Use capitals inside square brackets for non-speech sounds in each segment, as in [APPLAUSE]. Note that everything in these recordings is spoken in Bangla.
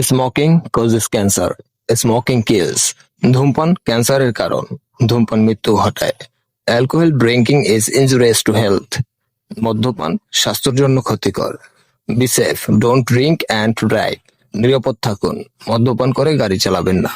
Smoking causes cancer smoking kills ধূমপান ক্যান্সারের কারণ। ধূমপান মৃত্যু ঘটায়। Alcohol drinking is injurious to health মদ্যপান স্বাস্থ্যের জন্য ক্ষতিকর। Be safe don't drink and drive নিরাপদ থাকুন। মদ্যপান করে গাড়ি চালাবেন না।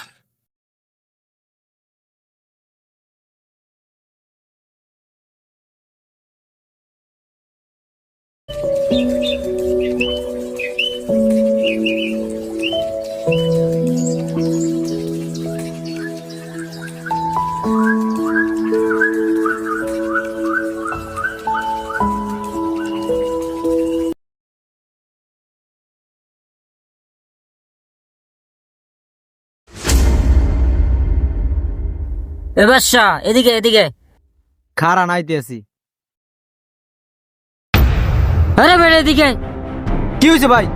এবার শাহ এদিকে এদিকে। খারা নাইতে আছি। আরে বেড়ে এদিকে। কি হয়েছে ভাই?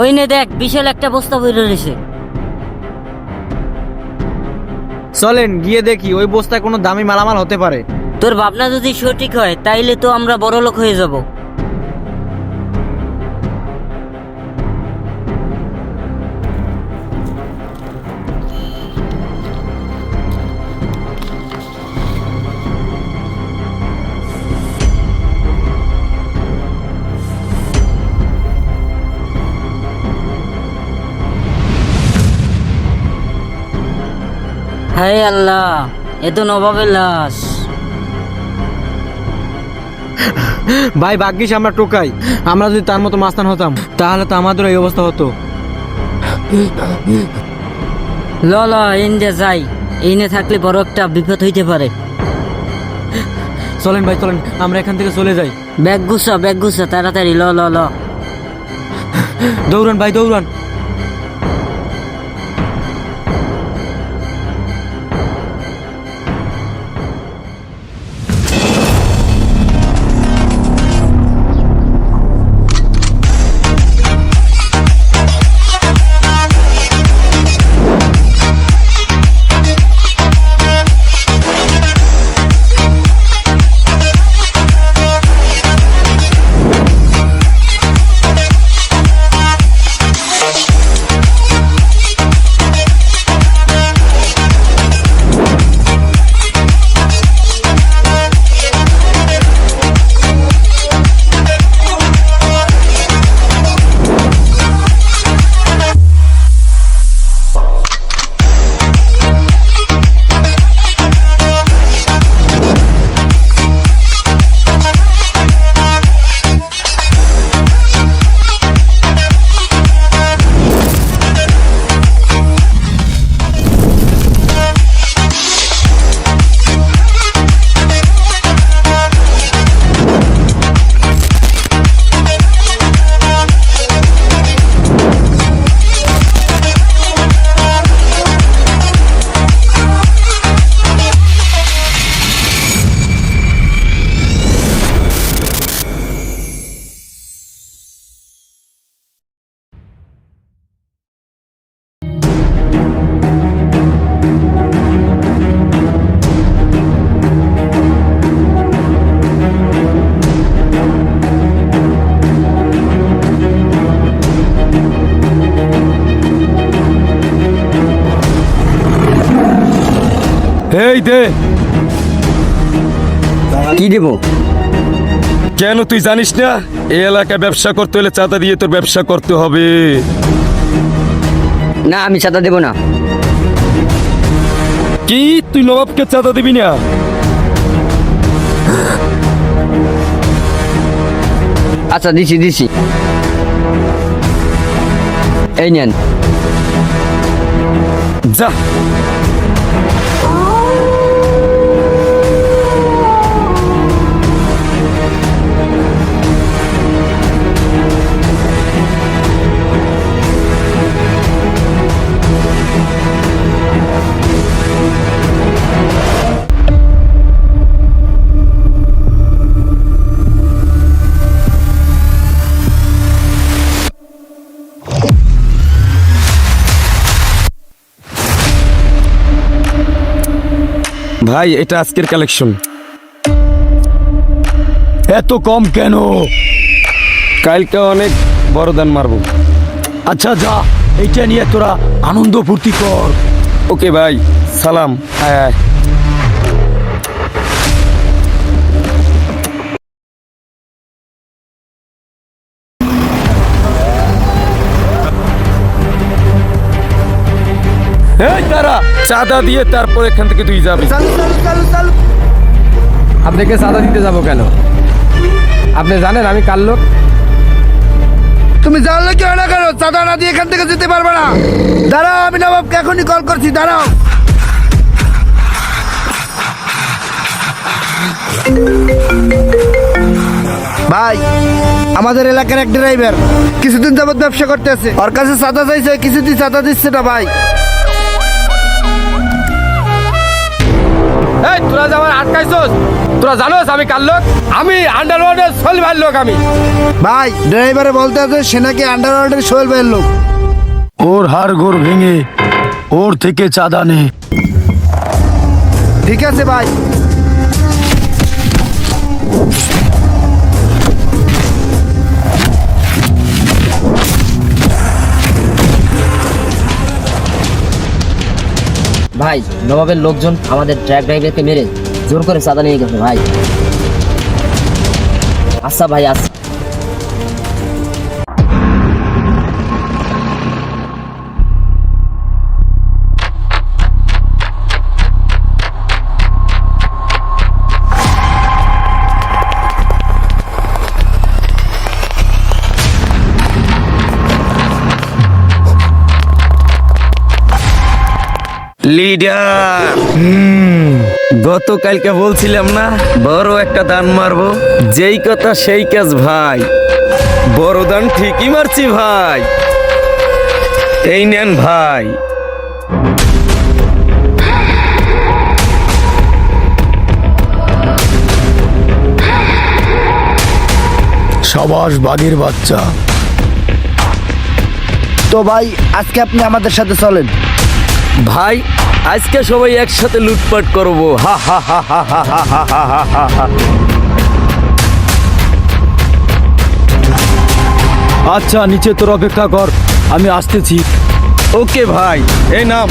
ওই নে দেখ বিশাল একটা বস্তা বইরে রয়েছে চলেন গিয়ে দেখি ওই বস্তায় কোনো দামি মালামাল হতে পারে। তোর ভাবনা যদি সঠিক হয় তাইলে তো আমরা বড় লোক হয়ে যাব। হায় আল্লাহ এ তো নবাবের লাশ। ভাই ভাগ্যিস আমরা টোকাই। আমরা যদি তার মতো মাস্তান হতাম তাহলে তো আমাদের এই অবস্থা হতো। ল ল ইন্ডিয়া যাই। এইনে থাকলে বড় একটা বিপদ হইতে পারে। চলেন ভাই চলেন। আমরা এখান থেকে চলে যাই। ব্যাগ গুছা ব্যাগ গুছা তাড়াতাড়ি ল ল ল। দৌড়ান ভাই দৌড়ান। এই দে। কি দেব? কেন তুই জানিস না? এই এলাকায় ব্যবসা করতে হলে চাঁদা দিয়ে তোর ব্যবসা করতে হবে। না আমি চাঁদা দেব না। কি? তুই নবাবকে চাঁদা দিবি না? আচ্ছা দিছি দিছি। এই নেন। যা। Oh! ভাই এটা আজকের কালেকশন এত কম কেন? কালকে অনেক বড় দান মারব। আচ্ছা যা এইটা নিয়ে তোরা আনন্দ ফুর্তি কর। ওকে ভাই সালাম। আয় আয়। চাঁদা দিয়ে তারপর এখান থেকে তুই যাবি। আপনাকে সাদা দিতে যাব কেন? আপনি জানেন আমি কার লোক? তুমি জানলে কি না কেন? চাঁদা না দিয়ে এখান থেকে যেতে পারবে না। দাঁড়াও আমি নবাবকে এখনই কল করছি দাঁড়াও। ভাই আমাদের এলাকার এক ড্রাইভার কিছুদিন যাবত ব্যবসা করতেছে। ওর কাছে চাঁদা চাইছে কিছুদিন চাঁদা দিচ্ছে না ভাই। এই তোরা যে আমার আটকাইছস তোরা জানোস আমি কার লোক? আমি আন্ডারওয়ার্ল্ডের সোলভার লোক আমি। ভাই ড্রাইভারে বলতে হবে সে নাকি আন্ডারওয়ার্ল্ডের সোহেল ভাইয়ের লোক। ওর হাড় গোড় ভেঙে ওর থেকে চাঁদা নে। ঠিক আছে ভাই। নবাবের লোকজন আমাদের ট্রাক ড্রাইভারকে মেরে জোর করে চাঁদা নিয়ে গেছে, ভাই। আচ্ছা ভাই আচ্ছা। লিডার গতকালকে বলছিলাম না বড় একটা দান মারবো। যেই কথা সেই কাজ ভাই। বড় দান ঠিকই মারছি ভাই। এই নেন ভাই। সাবাস বাঘের বাচ্চা। তো ভাই আজকে আপনি আমাদের সাথে চলেন। ভাই আজকে সবাই একসাথে লুটপাট করব হা হা হা হা হা হা হা হা হা হা হা আচ্ছা নিচে তোর অপেক্ষা কর আমি আসতেছি ওকে ভাই এই নাম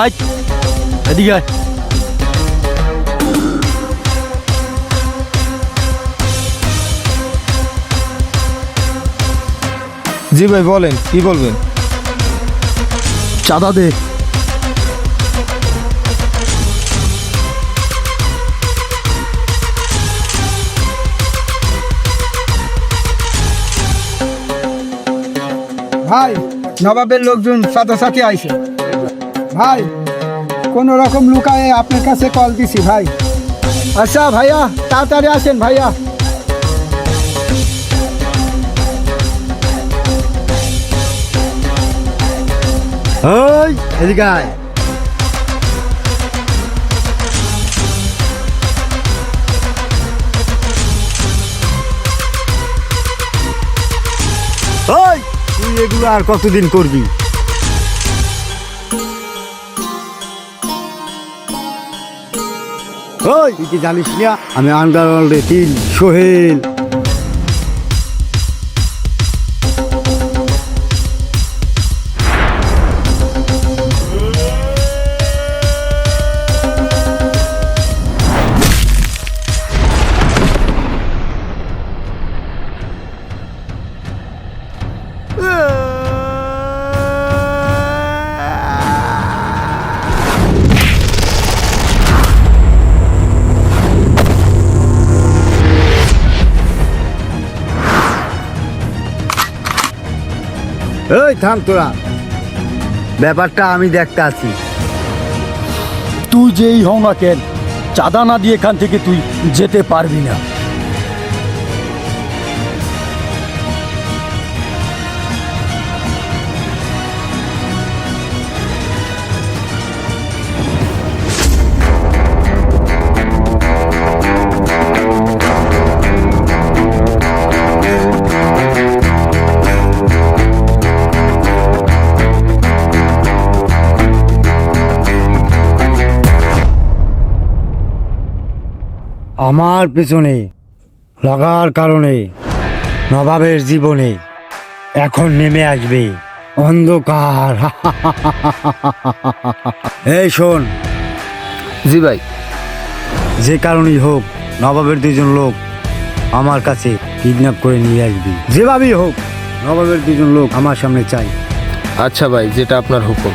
আয় এদিকে আয় জি ভাই বলেন কি বলবেন? চাঁদা দে। ভাই নবাবের লোকজন সাথে সাথে আইছে। ভাই, কোন রকম লুকায়ে আপনার কাছে কল দিছি ভাই। আচ্ছা ভাইয়া, তাড়াতাড়ি আসেন ভাইয়া। ওই, এদিকে তুই এগুলো আর কতদিন করবি? ওই তুই কি জানিস না আমি আন্ডারওয়ার্ল্ডে তিন সোহেল এই থাম তোরা। ব্যাপারটা আমি দেখতে আছি। তুই যেই হও না কেন চাঁদা না দিয়ে এখান থেকে তুই যেতে পারবি না। আমার পেছনে লাগার কারণে নবাবের জীবনে এখন নেমে আসবে অন্ধকার। [LAUGHS] এই শোন। জি ভাই। যে কারণেই হোক নবাবের দুজন লোক আমার কাছে কিডন্যাপ করে নিয়ে আসবি। যেভাবেই হোক নবাবের দুজন লোক আমার সামনে চাই। আচ্ছা ভাই যেটা আপনার হুকুম।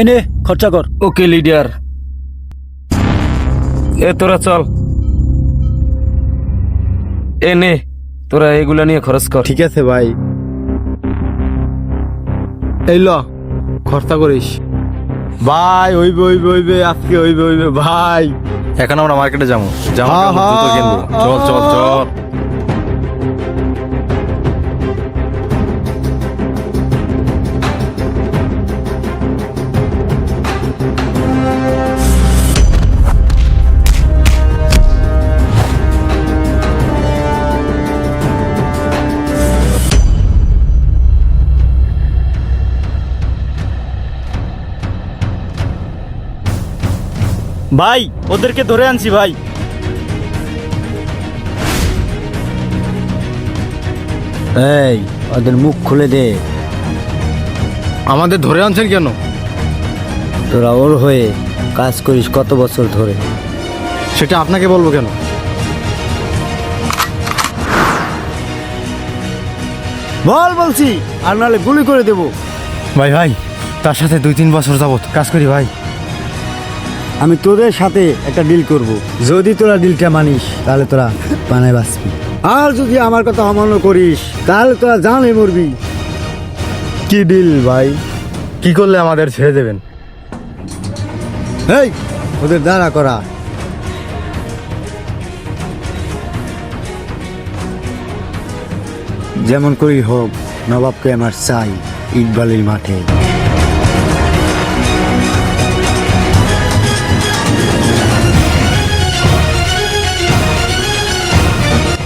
এনে খরচা কর। ওকে লিডার এ তোরা চল। এ নে তোরা এগুলা নিয়ে খরচ কর। ঠিক আছে ভাই। এই ল খরচা করিস। ভাই হইবে হইবে হইবে আজকে হইবে হইবে ভাই। এখন আমরা মার্কেটে যাব। জামা হ্যাঁ, কাপড়, জুতো কিনবো। চল চল চল। ভাই ওদেরকে ধরে আনছি ভাই। এই ওদের মুখ খুলে দে। আমাদের ধরে আনছেন কেন? তোরা ওর হয়ে কাজ করিস কত বছর ধরে। সেটা আপনাকে বলব কেন? বল বলছি আর নাহলে গুলি করে দেবো। ভাই ভাই তার সাথে দুই তিন বছর যাবত কাজ করি ভাই। আমি তোদের সাথে একটা ডিল করব। যদি তোরা ডিলটা মানিস তাহলে তোরা বানায় বাঁচবি। আর যদি আমার কথা অমান্য করিস তাহলে তোরা জানে মরবি। কি ডিল ভাই? কি করলে আমাদের ছেড়ে দেবেন? এই ওদের দাঁড়া করা। যেমন করেই হোক নবাবকে আমার চাই ইকবালের মাঠে।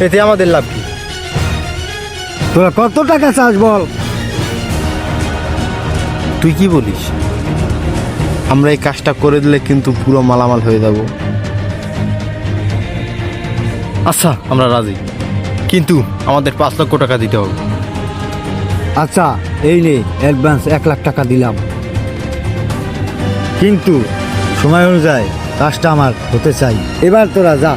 এতে আমাদের লাভ কি? তোরা কত টাকা চাস বল? তুই কি বলিস? আমরা এই কাজটা করে দিলে কিন্তু পুরো মালামাল হয়ে যাব। আচ্ছা আমরা রাজি। কিন্তু আমাদের পাঁচ লক্ষ টাকা দিতে হবে। আচ্ছা এই নে অ্যাডভান্স এক লাখ টাকা দিলাম। কিন্তু সময় অনুযায়ী কাজটা আমার হতে চাই। এবার তোরা যা।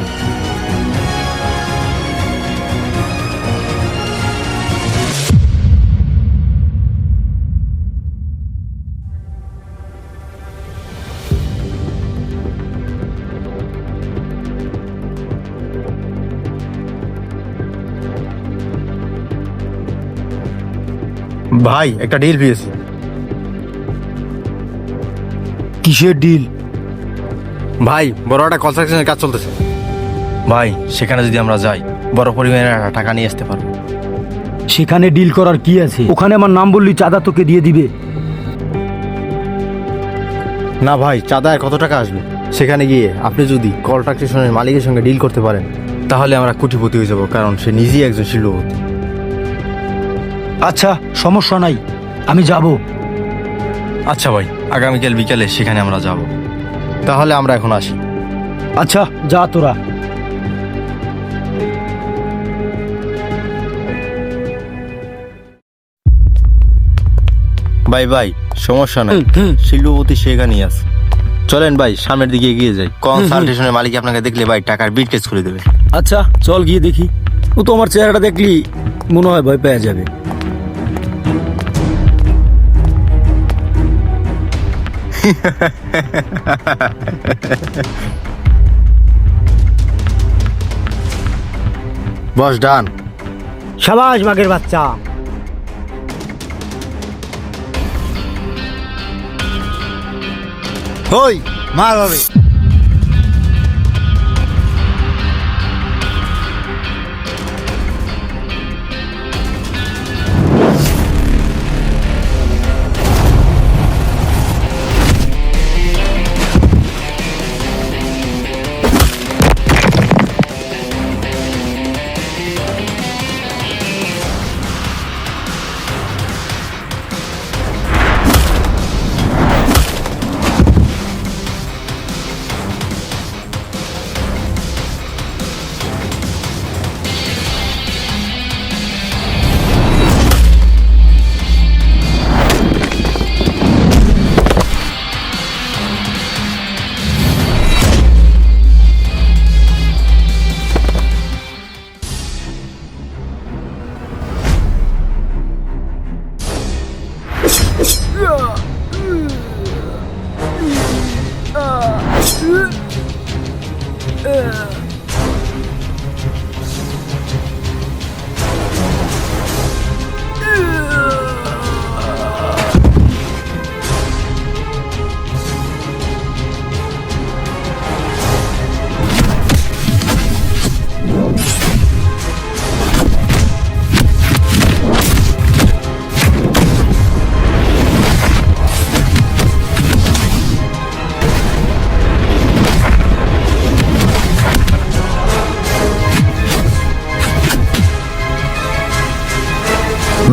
ভাই একটা ডিল পেয়েছি। কিসের ডিল ভাই বড় একটা কনস্ট্রাকশনের কাজ চলতেছে। ভাই সেখানে যদি আমরা যাই বড় পরিমাণে একটা টাকা নিয়ে আসতে পারব। সেখানে ডিল করার কি আছে? ওখানে আমার নাম বললি চাঁদা তোকে দিয়ে দিবে। না ভাই চাঁদায় কত টাকা আসবে? সেখানে গিয়ে আপনি যদি কন্ট্রাক্ট স্টেশনের মালিকের সঙ্গে ডিল করতে পারেন তাহলে আমরা কোটিপতি হয়ে যাব কারণ সে নিজেই একজন শিল্পপতি। আচ্ছা সমস্যা নাই আমি যাব। আচ্ছা ভাই আগামীকাল বিকালে সেখানে আমরা যাব। তাহলে আমরা এখন আসি। আচ্ছা যা তোরা। ভাই ভাই সমস্যা নাই। শিল্পপতি সেখানেই আছে। চলেন ভাই সামনের দিকে এগিয়ে যাই। কনসালটেশনের মালিক আপনাকে দেখলে ভাই টাকার বিট কেস করে দেবে? আচ্ছা চল গিয়ে দেখি। ও তো আমার চেহারাটা দেখলি মনে হয় ভয় পেয়ে যাবে। [LAUGHS] বস ডান। সাবাস বাঘের বাচ্চা। হই মার হবে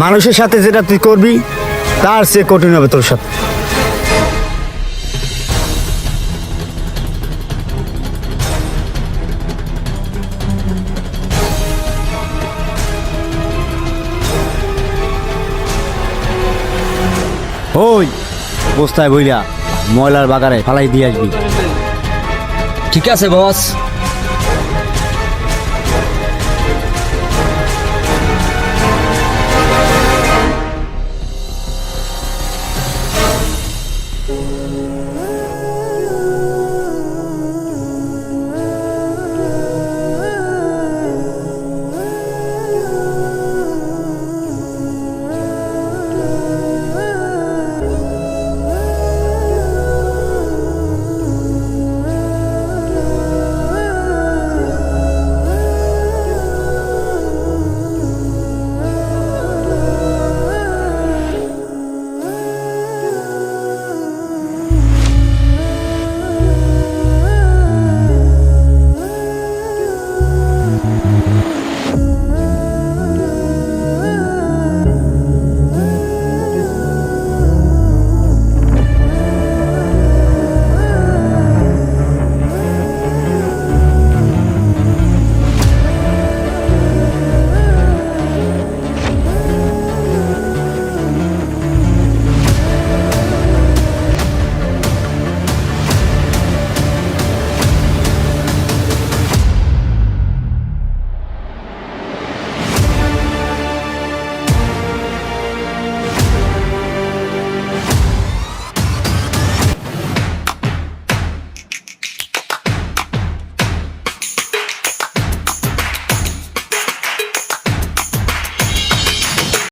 মানুষের সাথে যেটা তুই করবি তার সে কঠিন হবে তোর সাথে। ওই বস্তায় বইলা ময়লার বাগারে ফালাই দিয়ে আসবি। ঠিক আছে বস